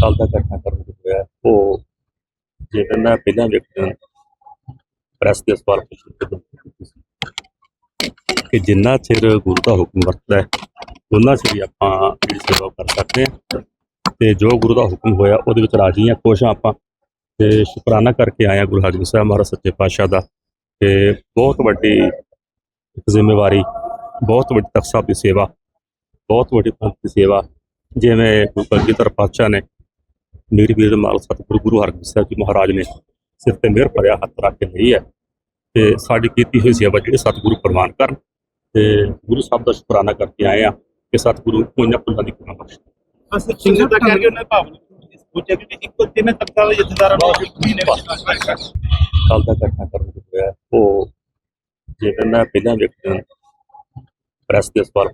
ਕੱਲ ਦਾ ਘਟਨਾ ਕਰਨ ਹੋਇਆ, ਉਹ ਜਿਹੜਾ ਮੈਂ ਪਹਿਲਾਂ ਵਿਅਕਤੀ ਪ੍ਰੈਸ ਦੇ ਸਵਾਲ ਪੁੱਛੇ ਕਿ ਜਿੰਨਾ ਚਿਰ ਗੁਰੂ ਦਾ ਹੁਕਮ ਵਰਤਦਾ ਹੈ ਉਹਨਾਂ ਚਿਰ ਆਪਾਂ ਜਿਹੜੀ ਸੇਵਾ ਕਰ ਸਕਦੇ ਹਾਂ ਤੇ ਜੋ ਗੁਰੂ ਦਾ ਹੁਕਮ ਹੋਇਆ, ਉਹਦੇ ਵਿੱਚ ਰਾਜੀ ਹਾਂ, ਖੁਸ਼ ਹਾਂ ਆਪਾਂ ਤੇ ਸ਼ੁਕਰਾਨਾ ਕਰਕੇ ਆਏ ਹਾਂ ਗੁਰੂ ਹਰਗੋਬਿੰਦ ਸਾਹਿਬ ਮਹਾਰਾਜ ਸੱਚੇ ਪਾਤਸ਼ਾਹ ਦਾ ਤੇ ਬਹੁਤ ਵੱਡੀ ਜ਼ਿੰਮੇਵਾਰੀ, ਬਹੁਤ ਵੱਡੀ ਤਖਤ ਸਾਹਿਬ ਦੀ ਸੇਵਾ, ਬਹੁਤ ਵੱਡੀ ਪੰਥ ਦੀ ਸੇਵਾ, ਜਿਵੇਂ ਗੁਰੂ ਕਲਗੀਧਰ ਪਾਤਸ਼ਾਹ ਨੇ ਮੇਰੀ ਵੀਰ ਮਾਲ ਸਤਿਗੁਰੂ ਗੁਰੂ ਹਰਗੋਬਿੰਦ ਸਾਹਿਬ ਜੀ ਮਹਾਰਾਜ ਨੇ ਸਿਰ ਤੇ ਮਿਹਰ ਭਰਿਆ ਹੱਥ ਰੱਖ ਕੇ ਲਈ ਹੈ। ਤੇ ਸਾਡੀ ਕੀਤੀ ਹੋਈ ਸੇਵਾ ਜਿਹੜੀ ਸਤਿਗੁਰੂ ਪ੍ਰਵਾਨ ਕਰਨ ਤੇ ਗੁਰੂ ਸਾਹਿਬ ਦਾ ਸ਼ੁਕਰਾਨਾ ਕਰਕੇ ਆਏ ਆ ਕਿ ਸਤਿਗੁਰੂ ਉਹਨਾਂ ਪੁੱਲਾਂ ਦੀ ਕਿਰਪਾ ਬਖਸ਼ੇ। ਅਸੀਂ ਸਿੰਘ ਦਾ ਕਰਕੇ ਉਹਨਾਂ ਭਾਵ ਨੂੰ ਸੋਚਿਆ ਕਿ ਇੱਕੋ ਤਿੰਨ ਤਖਤਾਂ ਦੇ ਜਥੇਦਾਰਾਂ ਨੂੰ ਮਹੀਨੇ ਵਿੱਚ ਕੱਲ ਦਾ ਘਟਨਾ ਕਰਨ ਹੋਇਆ। ਉਹ ਜਿਹੜਾ ਮੈਂ ਪਹਿਲਾਂ ਵਿਅਕਤੀ ਪ੍ਰੈਸ ਦੇ ਸਵਾਲ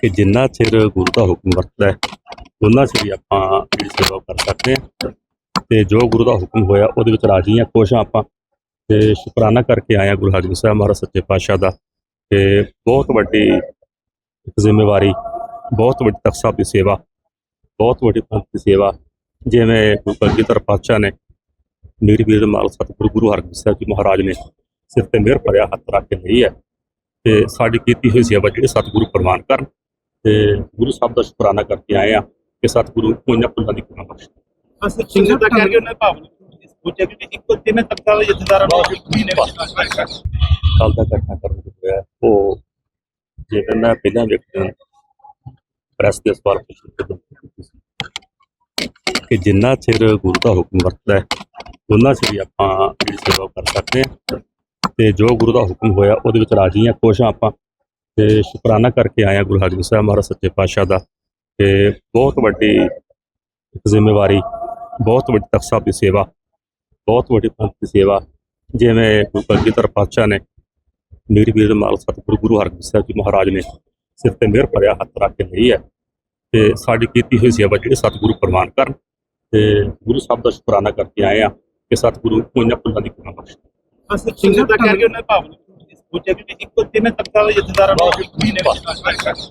ਕਿ ਜਿੰਨਾ ਚਿਰ ਗੁਰੂ ਦਾ ਹੁਕਮ ਵਰਤਦਾ ਹੈ ਉਹਨਾਂ 'ਚ ਵੀ ਆਪਾਂ ਜਿਹੜੀ ਸੇਵਾ ਕਰ ਸਕਦੇ ਹਾਂ। ਤੇ ਜੋ ਗੁਰੂ ਦਾ ਹੁਕਮ ਹੋਇਆ, ਉਹਦੇ ਵਿੱਚ ਰਾਜੀ ਹਾਂ ਖੁਸ਼ ਹਾਂ ਆਪਾਂ ਤੇ ਸ਼ੁਕਰਾਨਾ ਕਰਕੇ ਆਏ ਹਾਂ ਗੁਰੂ ਹਰਗੋਬਿੰਦ ਸਾਹਿਬ ਮਹਾਰਾਜ ਸੱਚੇ ਪਾਤਸ਼ਾਹ ਦਾ। ਤੇ ਬਹੁਤ ਵੱਡੀ ਜ਼ਿੰਮੇਵਾਰੀ, ਬਹੁਤ ਵੱਡੀ ਤਖਤ ਸਾਹਿਬ ਦੀ ਸੇਵਾ, ਬਹੁਤ ਵੱਡੀ ਪੰਥ ਦੀ ਸੇਵਾ, ਜਿਵੇਂ ਗੁਰੂ ਪਾਤਸ਼ਾਹ ਨੇ ਮੇਰੀ ਵੀਰ ਮਾਲ ਸਤਿਗੁਰੂ ਗੁਰੂ ਹਰਗੋਬਿੰਦ ਸਾਹਿਬ ਜੀ ਮਹਾਰਾਜ ਨੇ ਸਿਰ ਤੇ ਮਿਹਰ ਭਰਿਆ ਹੱਥ ਰੱਖ ਕੇ ਲਈ ਹੈ। ਤੇ ਸਾਡੀ ਕੀਤੀ ਹੋਈ ਸੇਵਾ ਜਿਹੜੀ ਸਤਿਗੁਰੂ ਪ੍ਰਵਾਨ ਕਰਨ। ਤੇ ਗੁਰੂ ਸਾਹਿਬ ਦਾ ਸ਼ੁਕਰਾਨਾ ਕਰਕੇ ਆਏ ਆ ਕਿ ਸਤਿਗੁਰੂ ਉਹਨਾਂ ਪੁੱਲਾਂ ਦੀ ਕਿਰਪਾ ਬਖਸ਼ੇ। ਅਸੀਂ ਸਿੰਘ ਦਾ ਕਰਕੇ ਉਹਨਾਂ ਭਾਵ ਨੂੰ ਸੋਚਿਆ ਕਿ ਇੱਕੋ ਤਿੰਨ ਤਖਤਾਂ ਦੇ ਜਥੇਦਾਰਾਂ ਨੂੰ ਮਹੀਨੇ ਕੱਲ ਦਾ ਘਟਨਾ ਕਰਨ ਹੋਇਆ। ਉਹ ਜਿਹੜਾ ਮੈਂ ਪਹਿਲਾਂ ਵਿਅਕਤੀ ਪ੍ਰੈਸ ਦੇ ਸਵਾਲ ਪੁੱਛੇ ਕਿ ਜਿੰਨਾ ਚਿਰ ਗੁਰੂ ਦਾ ਹੁਕਮ ਵਰਤਦਾ ਹੈ ਉਹਨਾਂ ਚਿਰ ਹੀ ਆਪਾਂ ਜਿਹੜੀ ਸੇਵਾ ਕਰ ਸਕਦੇ ਹਾਂ। ਤੇ ਜੋ ਗੁਰੂ ਦਾ ਹੁਕਮ ਹੋਇਆ ਉਹਦੇ ਵਿੱਚ ਰਾਜੀ ਹਾਂ ਖੁਸ਼ ਆਪਾਂ। ਤੇ ਸ਼ੁਕਰਾਨਾ ਕਰਕੇ ਹਾਂ ਗੁਰੂ ਹਰਗੋਬਿੰਦ ਸਾਹਿਬ ਮਹਾਰਾਜ ਸੱਚੇ ਪਾਤਸ਼ਾਹ ਦਾ। ਤੇ ਬਹੁਤ ਵੱਡੀ ਜ਼ਿੰਮੇਵਾਰੀ ਬਹੁਤ ਵੱਡੀ ਤਖਤ ਸਾਹਿਬ ਦੀ ਸੇਵਾ ਬਹੁਤ ਵੱਡੀ ਪੰਥ ਦੀ ਸੇਵਾ ਜਿਵੇਂ ਗੁਰੂ ਕਲਗੀਧਰ ਪਾਤਸ਼ਾਹ ਨੇ ਮੇਰੀ ਵੀਰ ਮਾਲ ਸਤਿਗੁਰੂ ਗੁਰੂ ਹਰਗੋਬਿੰਦ ਸਾਹਿਬ ਜੀ ਮਹਾਰਾਜ ਨੇ ਸਿਰ ਤੇ ਮਿਹਰ ਭਰਿਆ ਹੱਥ ਰੱਖ ਕੇ ਲਈ ਹੈ ਤੇ ਸਾਡੀ ਕੀਤੀ ਹੋਈ ਸੇਵਾ ਜਿਹੜੀ ਸਤਿਗੁਰੂ ਪ੍ਰਵਾਨ ਕਰਨ ਤੇ ਗੁਰੂ ਸਾਹਿਬ ਦਾ ਸ਼ੁਕਰਾਨਾ ਕਰਕੇ ਆਏ ਆ ਕਿ ਸਤਿਗੁਰੂ ਉਹਨਾਂ ਪੁੱਲਾਂ ਦੀ ਕਿਰਪਾ ਬਖਸ਼ੇ। ਅਸੀਂ ਸਿੰਘ ਦਾ ਕਰਕੇ ਉਹਨਾਂ ਭਾਵ। ਨੂੰ ਸੋਚਿਆ ਕਿ ਇੱਕੋ ਤਿੰਨ ਤਖਤਾਂ ਦੇ ਜਥੇਦਾਰਾਂ ਨੂੰ